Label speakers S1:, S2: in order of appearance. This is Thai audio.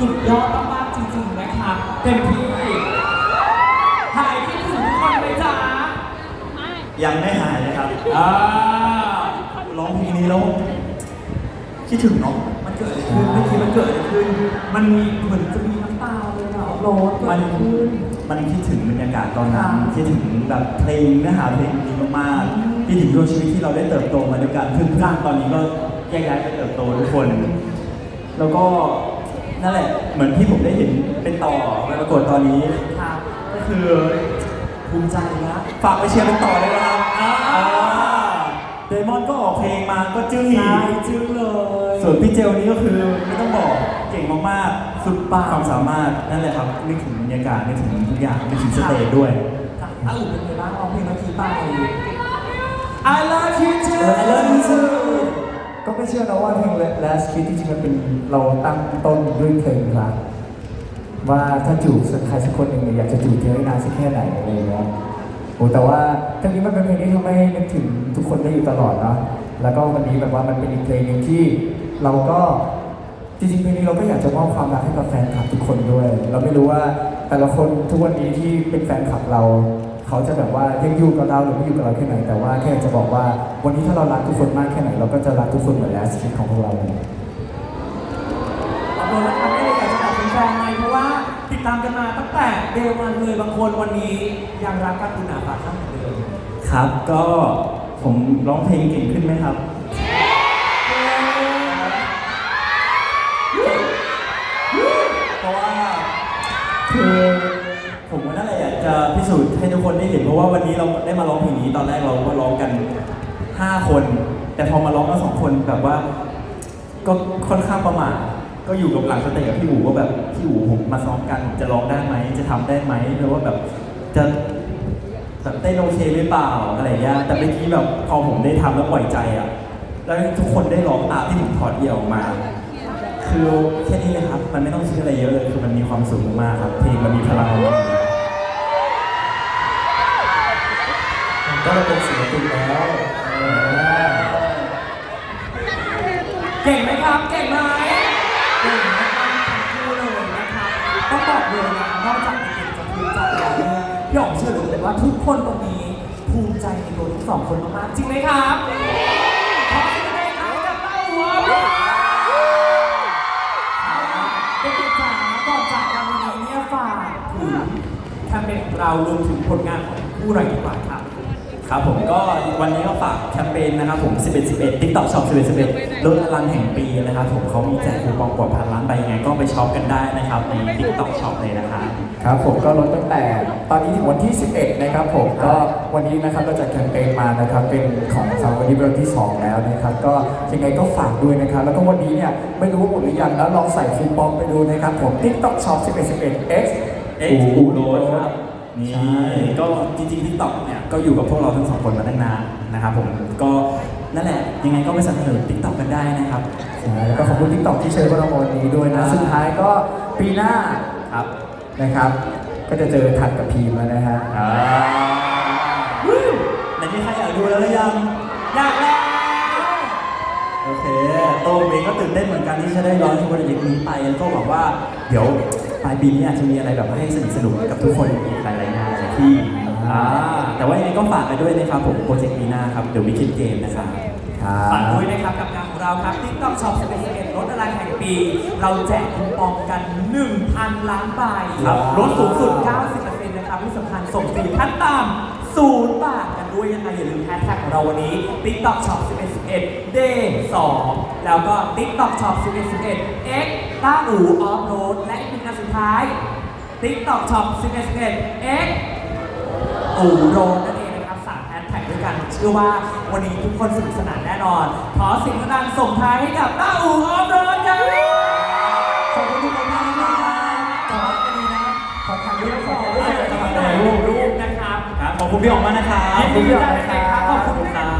S1: สุดยอดมากๆจริงๆนะครับเต็มที่หายคิดถึงทุกคนไหมจ๊ะ
S2: ยังไม่หายเลยครับ
S1: อ่า
S2: ร้องเพลงนี้แล้วคิดถึงเนาะ
S1: มันเกิดอะไรขึ้นเมื่อกี้มันเกิดอะไรขึ้น มันมีเหมือนจะมีน้ำตาเลยอะโรสเกิด
S2: มั
S1: อะ
S2: น
S1: ไรขึ้น
S2: มันคิดถึงบรรยากาศตอนนั้น
S1: ครับ
S2: คิดถึงแบบเพลงเนื้อหาเพลงดีมากๆคิดถึงช่วงชีวิตที่เราได้เติบโตมาด้วยกันเพื่อนๆตอนนี้ก็แยกย้ายไปเติบโตทุกคน แล้วก็ นั่นแหละ เหมือนที่ผมได้เห็นเป็นต่อไปประกวดตอนนี้
S1: ครับ
S2: ก็คือภูมิใจนะฝากไปเชียร์เป็นต่อเลยนะครับ
S1: อ่า
S2: เดมอนก็ออกเพลงมาก็จึ้งอี
S1: ใช่
S2: ก
S1: จึ้งเลย
S2: ส่วนพี่เจลนี่ก็คือไม่ต้องบอกเก่งมากๆ สุดปากความสามารถนั่นแหละครับนึกถึงบรรยากาศนึกถึงทุกอย่างนึกถึงสเตจด้วย
S1: ถ้าอุ่นเป็นไงบ้างร้องเพลงเมื่อกี้ไป I love you too
S3: ไม่เชื่อนะว่าเพลง Last Kiss ที่จริงมันเป็นเราตั้งต้นด้วยเพลงรักว่าถ้าจูบสักใครสักคนหนึ่งเนี่ยอยากจะจูบเธอให้นานสักแค่ไหนอะไรอย่างเงี้ยโอ้แต่ว่าเพลงนี้มันเป็นเพลงที่ทำให้นึกถึงทุกคนได้อยู่ตลอดเนาะแล้วก็วันนี้แบบว่ามันเป็นอีกเพลงหนึ่งที่เราก็จริงๆเพลงนี้เราก็อยากจะมอบความรักให้กับแฟนคลับทุกคนด้วย เราไม่รู้ว่า แต่ละคนทุกวันนี้ที่เป็นแฟนคลับเรา เขาจะแบบว่ายังอยู่กับเราหรือไม่อยู่กับเราแค่ไหนแต่ว่าแค่จะบอกว่าวันนี้ถ้าเรารักทุกคนมากแค่ไหนเราก็จะรักทุกคนเหมือนแลสชีวิตของพวกเราเลย
S1: ขอบคุณนะครับไม่ได้อยากจะบอกเป็นแฟนไงเพราะว่าติดตามกันมาตั้งแต่เดวันเลยบางคนวันนี้ยังรักกันคุณหนาฝาข้างเหมือนเดิม
S2: ครับก็ผมร้องเพลงเก่งขึ้นไหมครับ สูจน์ให้ทุกคนได้เห็นเพราะว่าวันนี้เราได้มาร้องเพลงนี้ตอนแรกเราก็ร้องกัน 5 คน แต่พอมาร้องกันสองคนแบบว่า ก็ค่อนข้างประมาทก็อยู่กับหลังสเตจกับพี่อู๋ว่าแบบพี่อู๋ผมมาซ้อมกันผมจะร้องได้ไหมจะทำได้ไหมหรือว่าแบบจะแบบเต้นโอเคหรือเปล่าอะไรเงี้ยแต่เมื่อกี้แบบพอผมได้ทำแล้วปล่อยใจอะแล้วทุกคนได้ร้องตามที่ผมถอดเดี่ยวออกมา คือแค่นี้เลยครับ มันไม่ต้องคิดอะไรเยอะเลยคือมันมีความสุขมากครับเพลงมันมีพลังมาก
S3: ก็เราเป็นศิลปินแล้ว
S1: เก่งไหมครับ เก่งไหมเก่งมากๆทั้งคู่เลยนะครับต้องบอกเลยนะนอกจากเก่งจะภูมิใจแล้วเนี่ยพี่อ๋องเชื่อเลยว่าทุกคนตรงนี้ภูมิใจในตัวทั้งสองคนมากๆจริงไหมครับขอเสียงให้กับเต้าหัวด้วยเด็กๆจ๋าก่อนจากกันวันนี้เนี่ยฝากถึงแคมเปญของเรารวมถึงผลงานของคู่หน่อยดีกว่าครับ
S2: ครับผมก็วันนี้ก็ฝากแคมเปญนะครับผม 11 11 TikTok Shop 11 11ลดพลังแห่งปีนะครับผมเขามีแจกคูปองกว่าพันล้านใบยังไงก็ไปช็อปกันได้นะครับใน TikTok Shop เลยนะครับ
S3: ครับผมก็ลดตั้งแต่ตอนนี้ถึงวันที่ 11 นะครับผมก็วันนี้นะครับเราจะแคมเปญมานะครับเป็นของสาววันนี้เป็นวันที่ 2 แล้วนะครับก็ยังไงก็ฝากด้วยนะครับแล้วก็วันนี้เนี่ยไม่รู้ว่าหมดหรือยังแล้วลองใส่คูปองไปดูนะครับผม TikTok Shop 11 11 X
S2: เอ็กซ์อูโรสครับ นี่ก็จริงๆ TikTok เนี่ยก็อยู่กับพวกเราทั้งสองคนมาตั้งนานนะครับผมก็นั่นแหละยังไงก็ไปสนับสนุน TikTok กันได้นะครับ
S3: ใช่แล้วก็ขอบคุณ TikTok ที่เชิญพวกเราวันนี้ด้วยนะ สุดท้ายก็ปีหน้า
S2: ครับ
S3: นะครับ ก็จะเจอทัดกับพีมแล้วนะฮะ
S2: อ่าไหนมีใครอยากดูแล้วหรือยัง
S1: อยากแล้ว
S2: โอเค โต้งเองก็ตื่นเต้นเหมือนกันที่จะได้ร้อนโปรเจกต์นี้ไปแล้วก็หวังว่าเดี๋ยวปลายปีนี้อาจจะมีอะไรแบบให้สนุกสนุกกับทุกคนอีกหลายๆงานหลายที่อ่าแต่ว่ายังไงก็ฝากไปด้วยนะครับผมโปรเจกต์ปีหน้าครับเดี๋ยววิคิดเกมนะครับ
S1: ฝากด้วยนะครับกับงานของเราครับ TikTok Shop 11 11ลดอะไรแห่งปี เราแจกคูปองกัน 1,000 ล้านใบ
S2: ครับ
S1: ลดสูงสุด 90%นะครับที่สำคัญส่งฟรีขั้นต่ำศูนย์บาทกันด้วยยังไงอย่าลืมแฮชแท็กของเราวันนี้ TikTok Shop 11 11 Day 2 แล้วก็ TikTok Shop 11 11 X ต้าอูออฟโรดและอีกหนึ่งงานสุดท้าย TikTok Shop 11 11 X อูโรนั่นเองนะครับสามแฮชแท็กด้วยกัน เชื่อว่าวันนี้ทุกคนสนุกสนานแน่นอน ขอเสิ่งดังส่งท้ายให้กับต้าอูออฟโรดจ้าขอบคุณทุกคนมากนะครับขอบคุณดีนะขอถ่ายรูปขอถ่ายรูปรูปนะครับ
S2: ครับขอบคุณพี่ออกมากนะครับ
S1: ยินดีด้วยนะครับ